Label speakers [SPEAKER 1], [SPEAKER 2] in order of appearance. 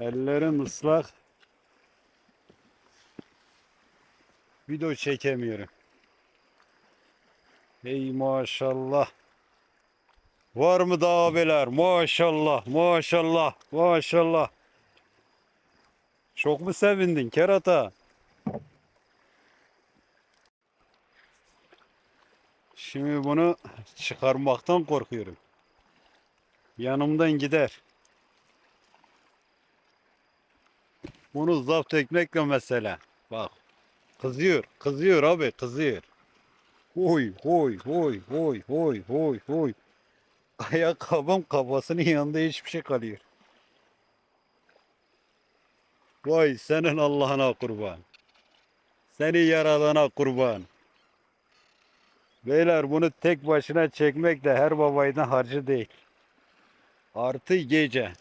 [SPEAKER 1] Ellerim ıslak. Video çekemiyorum. Ey maşallah. Var mı daha abiler? Maşallah, maşallah, maşallah. Çok mu sevindin kerata? Şimdi bunu çıkarmaktan korkuyorum. Yanımdan gider. Bunu zapt etmekle mesele. Bak. Kızıyor, kızıyor abi, kızıyor. Oy, oy, oy, oy, oy, oy, oy. Ayakkabım kafasının yanında hiçbir şey kalıyor. Vay senin Allah'ına kurban. Seni yaradana kurban. Beyler bunu tek başına çekmek de her babaydan harcı değil. Artı gece.